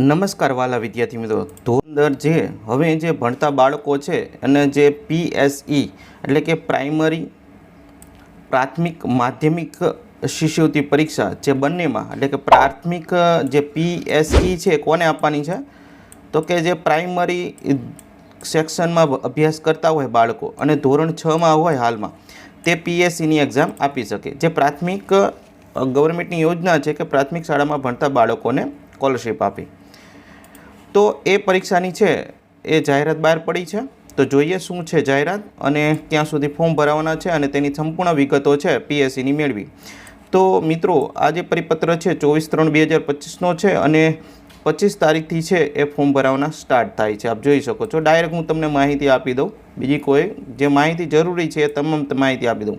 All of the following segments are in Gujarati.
નમસ્કાર વાલા વિદ્યાર્થી મિત્રો. ધોરણ જે, હવે જે ભણતા બાળકો છે, અને જે પીએસઈ એટલે કે પ્રાઇમરી પ્રાથમિક માધ્યમિક શિષ્યવૃત્તિ પરીક્ષા જે બંનેમાં, એટલે કે પ્રાથમિક જે પીએસઈ છે, કોને આપવાની છે? તો કે જે પ્રાઇમરી સેક્શનમાં અભ્યાસ કરતા હોય બાળકો, અને ધોરણ છમાં હોય હાલમાં, તે પીએસસીની એક્ઝામ આપી શકે. જે પ્રાથમિક ગવર્મેન્ટની યોજના છે કે પ્રાથમિક શાળામાં ભણતા બાળકોને સ્કોલરશિપ આપી. તો એ પરીક્ષાની છે, એ જાહેરાત બહાર પડી છે. તો જોઈએ શું છે જાહેરાત અને ક્યાં સુધી ફોર્મ ભરાવાના છે અને તેની સંપૂર્ણ વિગતો છે પીએસસીની મેળવી. તો મિત્રો, આ જે પરિપત્ર છે ચોવીસ ત્રણ બે હજાર પચીસનો છે અને પચીસ તારીખથી છે એ ફોર્મ ભરાવાના સ્ટાર્ટ થાય છે. આપ જોઈ શકો છો. ડાયરેક્ટ હું તમને માહિતી આપી દઉં. બીજી કોઈ જે માહિતી જરૂરી છે એ તમામ માહિતી આપી દઉં.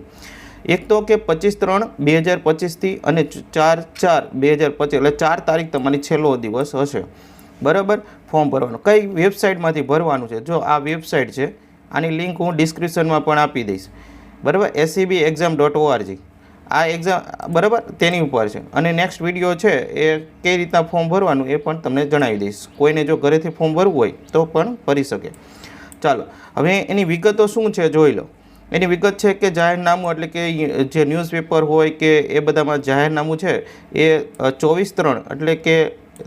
એક તો કે પચીસ ત્રણ બે હજાર પચીસથી અને ચાર ચાર બે હજાર પચીસ, એટલે ચાર તારીખ તમારી છેલ્લો દિવસ હશે. બરાબર? ફોર્મ ભરવાનું. કઈ વેબસાઇટમાંથી ભરવાનું છે? જો આ વેબસાઇટ છે, આની લિંક હું ડિસ્ક્રિપ્શનમાં પણ આપી દઈશ. બરાબર? એસીબી એક્ઝામ ડોટ ઓઆરજી આ એક્ઝામ બરાબર? તેની ઉપર છે. અને નેક્સ્ટ વીડિયો છે, એ કઈ રીતના ફોર્મ ભરવાનું એ પણ તમને જણાવી દઈશ. કોઈને જો ઘરેથી ફોર્મ ભરવું હોય, તો પણ ભરી શકે. ચાલો, હવે એની વિગતો શું છે જોઈ લો. એની વિગત છે કે જાહેરનામું, એટલે કે જે ન્યૂઝપેપર હોય કે એ બધામાં જાહેરનામું છે, એ ચોવીસ ત્રણ, એટલે કે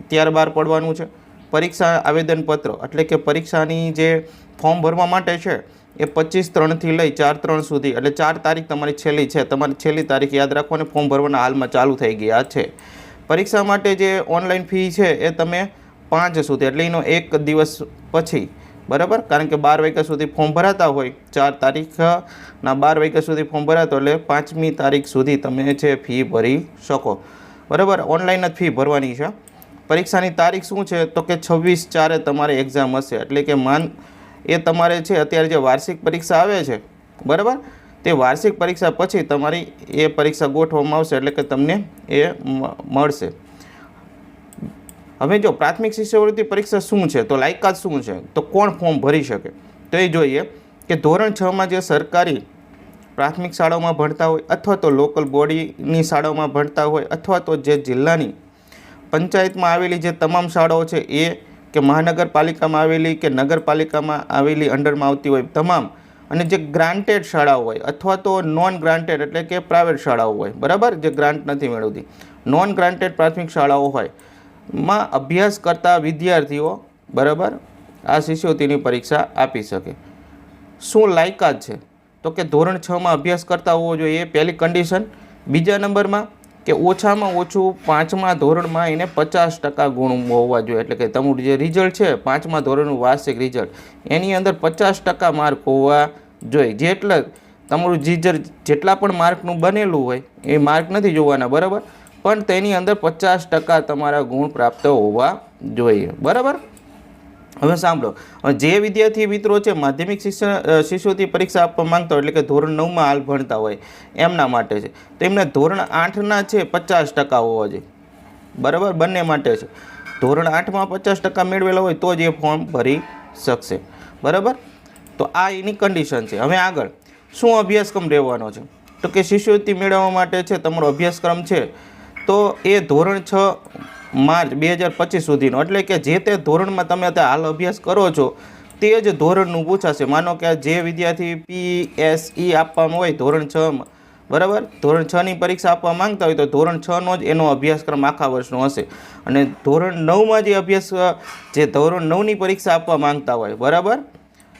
ત્યાર બહાર પડવાનું છે. પરીક્ષા આવેદનપત્ર, એટલે કે પરીક્ષાની જે ફોર્મ ભરવા માટે છે, એ પચીસ ત્રણથી લઈ ચાર ત્રણ સુધી, એટલે ચાર તારીખ તમારી છેલ્લી છે, તમારી છેલ્લી તારીખ યાદ રાખો અને ફોર્મ ભરવાના હાલમાં ચાલુ થઈ ગયા છે. પરીક્ષા માટે જે ઓનલાઈન ફી છે, એ તમે પાંચ સુધી, એટલે એનો એક દિવસ પછી, બરાબર? કારણ કે બાર વાગ્યા સુધી ફોર્મ ભરાતા હોય, ચાર તારીખના બાર વાગ્યા સુધી ફોર્મ ભરાતો, એટલે પાંચમી તારીખ સુધી તમે છે ફી ભરી શકો. બરાબર? ઓનલાઈન જ ફી ભરવાની છે. પરીક્ષાની તારીખ શું છે? તો કે છવ્વીસ ચારે તમારે એક્ઝામ હશે. એટલે કે માન એ તમારે છે, અત્યારે જે વાર્ષિક પરીક્ષા આવે છે, બરાબર? તે વાર્ષિક પરીક્ષા પછી તમારી એ પરીક્ષા ગોઠવવામાં આવશે, એટલે કે તમને એ મળશે. હવે જો પ્રાથમિક શિષ્યવૃત્તિ પરીક્ષા શું છે? તો લાયકાત શું છે? તો કોણ ફોર્મ ભરી શકે? તો એ જોઈએ કે ધોરણ છમાં જે સરકારી પ્રાથમિક શાળાઓમાં ભણતા હોય અથવા તો લોકલ બોડીની શાળાઓમાં ભણતા હોય અથવા તો જે જિલ્લાની પંચાયતમાં આવેલી જે તમામ શાળાઓ છે એ કે મહાનગરપાલિકામાં આવેલી કે નગરપાલિકામાં આવેલી અંડરમાં આવતી હોય તમામ. અને જે ગ્રાન્ટેડ શાળાઓ હોય અથવા તો નોન ગ્રાન્ટેડ એટલે કે પ્રાઇવેટ શાળાઓ હોય, બરાબર? જે ગ્રાન્ટ નથી મેળવતી. નોન ગ્રાન્ટેડ પ્રાથમિક શાળાઓ હોય, માં અભ્યાસ કરતા વિદ્યાર્થીઓ, બરાબર? આ શિષ્યવૃત્તિની પરીક્ષા આપી શકે. શું લાયકાત છે? તો કે ધોરણ છમાં અભ્યાસ કરતા હોવો જોઈએ એ પહેલી કન્ડિશન બીજા નંબરમાં કે ઓછામાં ઓછું પાંચમા ધોરણમાં એને પચાસ ટકા ગુણ હોવા જોઈએ. એટલે કે તમારું જે રિઝલ્ટ છે, પાંચમા ધોરણનું વાર્ષિક રિઝલ્ટ એની અંદર પચાસ ટકા માર્ક હોવા જોઈએ. જેટલા તમારું જીજર જેટલા પણ માર્કનું બનેલું હોય, એ માર્ક નથી જોવાના, બરાબર? પણ તેની અંદર પચાસ ટકા તમારા ગુણ પ્રાપ્ત હોવા જોઈએ. બરાબર? હવે સાંભળો. જે વિદ્યાર્થી મિત્રો છે, માધ્યમિક શિક્ષણ શિશુથી પરીક્ષા આપવા માંગતા એટલે કે ધોરણ નવમાં હાલ ભણતા હોય, એમના માટે છે. તો એમને ધોરણ આઠના છે, પચાસ ટકા હોવા જોઈએ. બરાબર? બંને માટે છે. ધોરણ આઠમાં પચાસ ટકા મેળવેલા હોય, તો જ એ ફોર્મ ભરી શકશે. બરાબર? તો આ એની કન્ડિશન છે. હવે આગળ. શું અભ્યાસક્રમ રહેવાનો છે? તો કે શિષ્યવૃત્તિ મેળવવા માટે છે, તમારો અભ્યાસક્રમ છે, તો એ ધોરણ છ માર્ચ બે હજાર પચીસ સુધીનો. એટલે કે જે તે ધોરણમાં તમે અત્યારે હાલ અભ્યાસ કરો છો, તે જ ધોરણનું પૂછાશે. માનો કે જે વિદ્યાર્થી પી એસ ઈ આપવામાં હોય, ધોરણ છમાં બરાબર? ધોરણ છની પરીક્ષા આપવા માંગતા હોય તો ધોરણ છનો જ એનો અભ્યાસક્રમ આખા વર્ષનો હશે. અને ધોરણ નવમાં જે અભ્યાસ, જે ધોરણ નવની પરીક્ષા આપવા માંગતા હોય, બરાબર?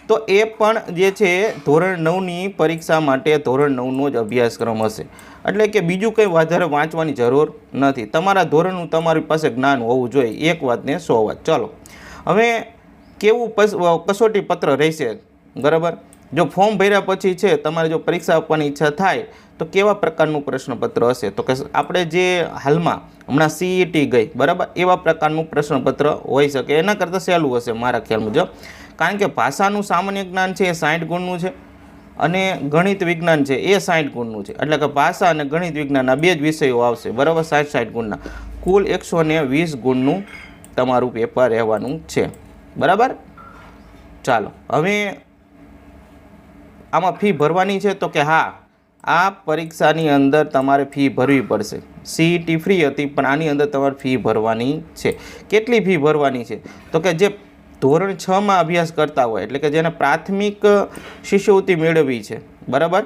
તો એ પણ જે છે, ધોરણ નવની પરીક્ષા માટે ધોરણ નવનો જ અભ્યાસક્રમ હશે. એટલે કે બીજું કંઈ વધારે વાંચવાની જરૂર નથી. તમારા ધોરણનું તમારી પાસે જ્ઞાન હોવું જોઈએ. એક વાતને સો વાત. ચાલો. હવે કેવું કસોટી પત્ર રહેશે? બરાબર? જો ફોર્મ ભર્યા પછી છે, તમારે જો પરીક્ષા આપવાની ઈચ્છા થાય, તો કેવા પ્રકારનું પ્રશ્નપત્ર હશે? તો કે આપણે જે હાલમાં હમણાં સીઈટી ગઈ, બરાબર? એવા પ્રકારનું પ્રશ્નપત્ર હોઈ શકે. એના કરતાં સહેલું હશે મારા ખ્યાલ મુજબ. કારણ કે ભાષાનું સામાન્ય જ્ઞાન છે એ સાઠ ગુણનું છે અને ગણિત વિજ્ઞાન છે એ સાઠ ગુણનું છે. એટલે કે ભાષા અને ગણિત વિજ્ઞાન બે જ વિષયો આવશે. બરાબર સાઠ સાઠ ગુણના. કુલ એકસો ને વીસ ગુણનું તમારું પેપર રહેવાનું છે. બરાબર? ચાલો. હવે આમાં ફી ભરવાની છે તો કે હા, આ પરીક્ષાની અંદર તમારે ફી ભરવી પડશે. સીઈટી ફ્રી હતી પણ આની અંદર તમારે ફી ભરવાની છે. કેટલી ફી ભરવાની છે? તો કે જે ધોરણ છમાં અભ્યાસ કરતા હોય, એટલે કે જેને પ્રાથમિક શિષ્યવૃત્તિ મેળવી છે, બરાબર?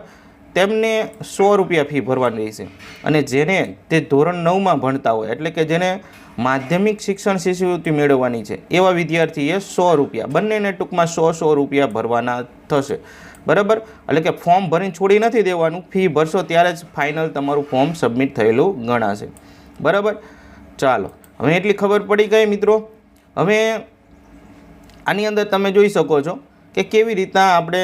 તેમને સો રૂપિયા ફી ભરવાની રહેશે. અને જેને તે ધોરણ નવમાં ભણતા હોય, એટલે કે જેને માધ્યમિક શિક્ષણ શિષ્યવૃત્તિ મેળવવાની છે, એવા વિદ્યાર્થીએ સો રૂપિયા, બંનેને ટૂંકમાં સો સો રૂપિયા ભરવાના થશે, બરાબર? એટલે કે ફોર્મ ભરીને છોડી નથી દેવાનું, ફી ભરશો ત્યારે જ ફાઇનલ તમારું ફોર્મ સબમિટ થયેલું ગણાશે, બરાબર? ચાલો, હવે એટલી ખબર પડી ગઈ મિત્રો. હવે આની અંદર તમે જોઈ શકો છો કે કેવી રીતના આપણે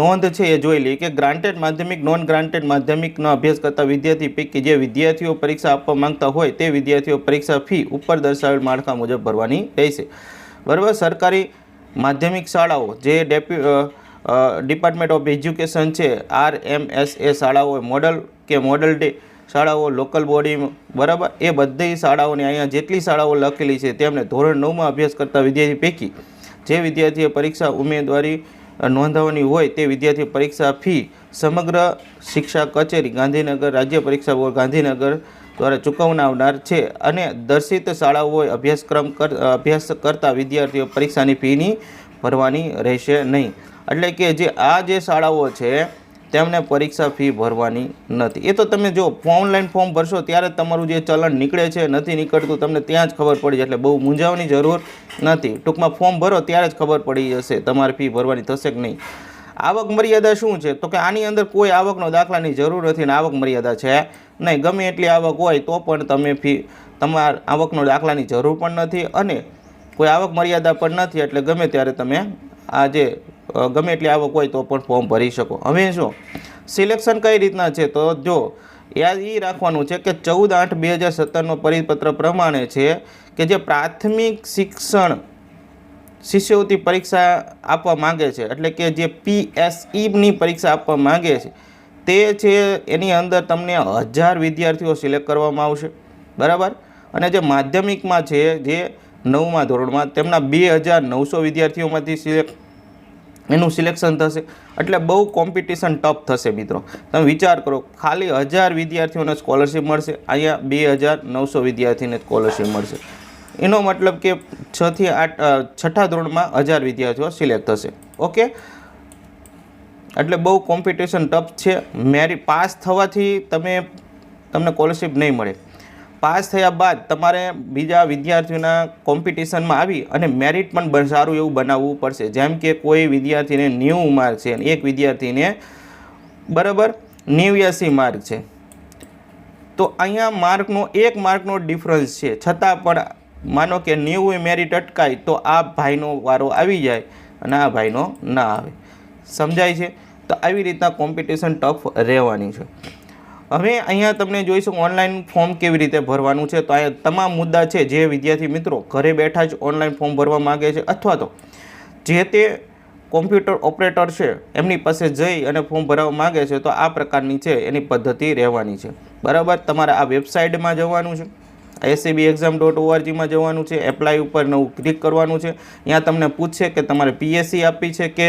નોંધ છે એ જોઈ લઈએ કે ગ્રાન્ટેડ માધ્યમિક નોન ગ્રાન્ટેડ માધ્યમિકનો અભ્યાસ કરતા વિદ્યાર્થી પૈકી જે વિદ્યાર્થીઓ પરીક્ષા આપવા માંગતા હોય તે વિદ્યાર્થીઓ પરીક્ષા ફી ઉપર દર્શાવેલ માળખા મુજબ ભરવાની રહેશે. બરાબર? સરકારી માધ્યમિક શાળાઓ જે ડેપ્યુ ડિપાર્ટમેન્ટ ઓફ એજ્યુકેશન છે આર એમ એસ એ શાળાઓ મોડલ કે મોડલ ડે શાળાઓ લોકલ બોડી બરાબર? એ બધી શાળાઓની અહીંયા જેટલી શાળાઓ લખેલી છે તેમને ધોરણ નવમાં અભ્યાસ કરતા વિદ્યાર્થી પૈકી જે વિદ્યાર્થીએ પરીક્ષા ઉમેદવારી નોંધાવવાની હોય તે વિદ્યાર્થી પરીક્ષા ફી સમગ્ર શિક્ષા કચેરી ગાંધીનગર રાજ્ય પરીક્ષા બોર્ડ ગાંધીનગર દ્વારા ચૂકવનાવનાર છે અને દર્શિત શાળાઓએ અભ્યાસક્રમ કર, અભ્યાસ કરતા વિદ્યાર્થીઓ પરીક્ષાની ફીની ભરવાની રહેશે નહીં. એટલે કે જે આ જે શાળાઓ છે તેમને પરીક્ષા ફી ભરવાની નથી. એ તો તમે જો ઓનલાઈન ફોર્મ ભરશો ત્યારે તમારું જે ચલણ નીકળે છે, નથી નીકળતું, તમને ત્યાં જ ખબર પડી એટલે બહુ મૂંઝાવવાની જરૂર નથી. ટૂંકમાં ફોર્મ ભરો ત્યારે જ ખબર પડી જશે તમારે ફી ભરવાની થશે કે નહીં. આવક મર્યાદા શું છે? તો કે આની અંદર કોઈ આવકનો દાખલાની જરૂર નથી ને આવક મર્યાદા છે નહીં. ગમે એટલી આવક હોય તો પણ તમે ફી, તમારા આવકનો દાખલાની જરૂર પણ નથી અને કોઈ આવક મર્યાદા પણ નથી. એટલે ગમે ત્યારે તમે આ જે ગમે એટલી આવક હોય તો પણ ફોર્મ ભરી શકો. હવે શું? સિલેક્શન કઈ રીતના છે? તો જો, યાદ એ રાખવાનું છે કે ચૌદ આઠ બે હજાર સત્તરનો પરિપત્ર પ્રમાણે છે કે જે પ્રાથમિક શિક્ષણ શિષ્યવૃત્તિ પરીક્ષા આપવા માગે છે. એટલે કે જે પીએસઈની પરીક્ષા આપવા માગે છે, તે છે એની અંદર તમને હજાર વિદ્યાર્થીઓ સિલેક્ટ કરવામાં આવશે. બરાબર? અને જે માધ્યમિકમાં છે, જે નવમા ધોરણમાં, તેમના બે હજાર નવસો વિદ્યાર્થીઓમાંથી સિલેક્ટ એનું સિલેક્શન થશે. એટલે બહુ કોમ્પિટિશન ટફ થશે મિત્રો. તમે વિચાર કરો, ખાલી હજાર વિદ્યાર્થીઓને સ્કોલરશિપ મળશે, અહીંયા બે હજાર નવસો વિદ્યાર્થીને સ્કોલરશિપ મળશે. એનો મતલબ કે છથી આઠ છઠ્ઠા ધોરણમાં હજાર વિદ્યાર્થીઓ સિલેક્ટ થશે. ઓકે? એટલે બહુ કોમ્પિટિશન ટફ છે. મેરી પાસ થવાથી તમે, તમને સ્કોલરશિપ નહીં મળે. પાસ થયા બાદ તમારે બીજા વિદ્યાર્થીઓના કોમ્પિટિશનમાં આવી અને મેરિટ પણ સારું એવું બનાવવું પડશે. જેમ કે કોઈ વિદ્યાર્થીને નેવું માર્ક છે અને એક વિદ્યાર્થીને બરાબર નેવ્યાસી માર્ક છે. તો અહીંયા માર્કનો એક માર્કનો ડિફરન્સ છે. છતાં પણ માનો કે નેવું મેરિટ અટકાય તો આ ભાઈનો વારો આવી જાય અને આ ભાઈનો ના આવે. સમજાય છે? તો આવી રીતના કોમ્પિટિશન ટફ રહેવાની છે. હવે અહીંયા તમને જોઈશું ઓનલાઈન ફોર્મ કેવી રીતે ભરવાનું છે. તો અહીંયા તમામ મુદ્દા છે જે વિદ્યાર્થી મિત્રો ઘરે બેઠા જ ઓનલાઈન ફોર્મ ભરવા માગે છે અથવા તો જે તે કોમ્પ્યુટર ઓપરેટર છે એમની પાસે જઈ અને ફોર્મ ભરાવવા માગે છે, તો આ પ્રકારની છે એની પદ્ધતિ રહેવાની છે. બરાબર? તમારે આ વેબસાઇટમાં જવાનું છે. એસીબી એક્ઝામ ડોટ ઓઆરજીમાં જવાનું છે. એપ્લાય ઉપર નવું ક્લિક કરવાનું છે. ત્યાં તમને પૂછશે કે તમારે પીએસસી આપી છે કે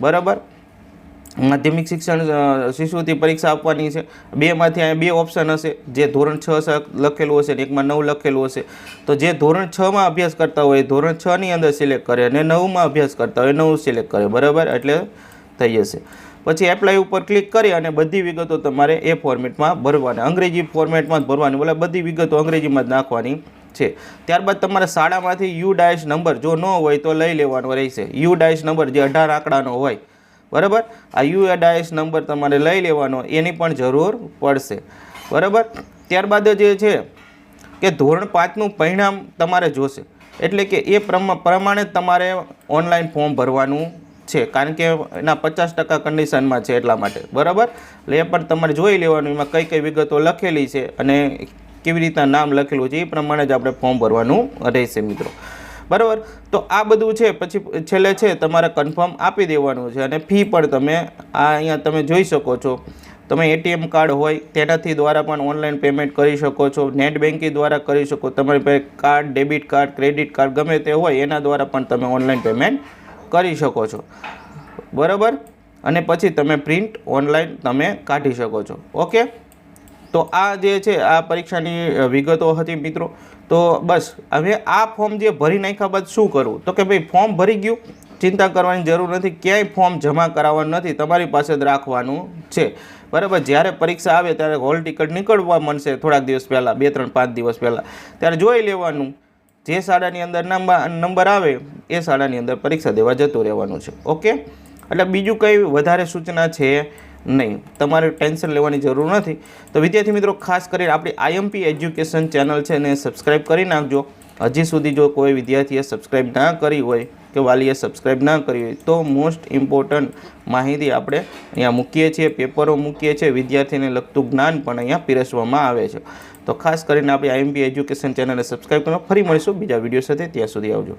બરાબર? માધ્યમિક શિક્ષણ અ, પરીક્ષા આપવાની છે. બેમાંથી અહીંયા બે ઓપ્શન હશે. જે ધોરણ છ લખેલું હશે ને એકમાં નવ લખેલું હશે. તો જે ધોરણ છમાં અભ્યાસ કરતા હોય ધોરણ છની અંદર સિલેક્ટ કરે અને નવમાં અભ્યાસ કરતા હોય નવ સિલેક્ટ કરે. બરાબર? એટલે થઈ જશે. પછી એપ્લાય ઉપર ક્લિક કરી અને બધી વિગતો તમારે એ ફોર્મેટમાં ભરવાની. અંગ્રેજી ફોર્મેટમાં જ ભરવાની. બોલે બધી વિગતો અંગ્રેજીમાં જ નાખવાની છે. ત્યારબાદ તમારા શાળામાંથી યુ ડાયસ નંબર જો ન હોય તો લઈ લેવાનો રહેશે. યુ ડાયસ નંબર જે અઢાર આંકડાનો હોય બરાબર? આ યુ ડાયસ નંબર તમારે લઈ લેવાનો, એની પણ જરૂર પડશે. બરાબર? ત્યારબાદ જે છે કે ધોરણ પાંચનું પરિણામ તમારે જોશે. એટલે કે એ પ્રમા- પ્રમાણે તમારે ઓનલાઈન ફોર્મ ભરવાનું છે. કારણ કે એના પચાસ ટકા કન્ડિશનમાં છે એટલા માટે. બરાબર? એટલે એ પણ તમારે જોઈ લેવાનું, એમાં કઈ કઈ વિગતો લખેલી છે અને કેવી રીતના નામ લખેલું છે, એ પ્રમાણે જ આપણે ફોર્મ ભરવાનું રહેશે મિત્રો. બરાબર? તો આ બધું છે, પછી છેલ્લે છે, તમારે કન્ફર્મ આપી દેવાનું છે અને ફી પણ તમે આ અહીંયા તમે જોઈ શકો છો. તમે એટીએમ કાર્ડ હોય, તેનાથી દ્વારા પણ ઓનલાઈન પેમેન્ટ કરી શકો છો. નેટ બેન્કિંગ દ્વારા કરી શકો. તમારી પાસે card debit card credit card ગમે તે હોય, એના દ્વારા પણ તમે ઓનલાઈન પેમેન્ટ કરી શકો છો. બરાબર? અને પછી તમે પ્રિન્ટ ઓનલાઈન તમે કાઢી શકો છો. ઓકે તો આ જે છે, આ પરીક્ષાની વિગતો હતી મિત્રો. તો બસ, હવે આ ફોર્મ જે ભરી નાખ્યા બાદ શું કરવું? તો કે ભાઈ, ફોર્મ ભરી ગયું. ચિંતા કરવાની જરૂર નથી. ક્યાંય ફોર્મ જમા કરાવવાનું નથી. તમારી પાસે જ રાખવાનું છે. બરાબર? જ્યારે પરીક્ષા આવે ત્યારે હોલ ટિકિટ નીકળવા મળશે થોડાક દિવસ પહેલાં, બે, ત્રણ, પાંચ દિવસ પહેલાં. ત્યારે જોઈ લેવાનું. જે શાળાની અંદર નંબર આવે, એ શાળાની અંદર પરીક્ષા દેવા જતું રહેવાનું છે. ઓકે? એટલે બીજું કંઈ વધારે સૂચના છે? નહીં. તમારે ટેન્શન લેવાની જરૂર નથી. તો વિદ્યાર્થી મિત્રો, ખાસ કરીને આપણી આઈએમપી એજ્યુકેશન ચેનલ છે એને સબસ્ક્રાઈબ કરી નાખજો. હજી સુધી જો કોઈ વિદ્યાર્થીએ સબસ્ક્રાઈબ ના કરી હોય કે વાલીએ સબસ્ક્રાઈબ ના કરી હોય, તો મોસ્ટ ઇમ્પોર્ટન્ટ માહિતી આપણે અહીંયા મૂકીએ છીએ, પેપરો મૂકીએ છીએ, વિદ્યાર્થીને લગતું જ્ઞાન પણ અહીંયા પીરસવામાં આવે છે. તો ખાસ કરીને આપણી આઈએમપી એજ્યુકેશન ચેનલને સબસ્ક્રાઈબ કરો. ફરી મળીશું બીજા વીડિયો સાથે. ત્યાં સુધી આવજો.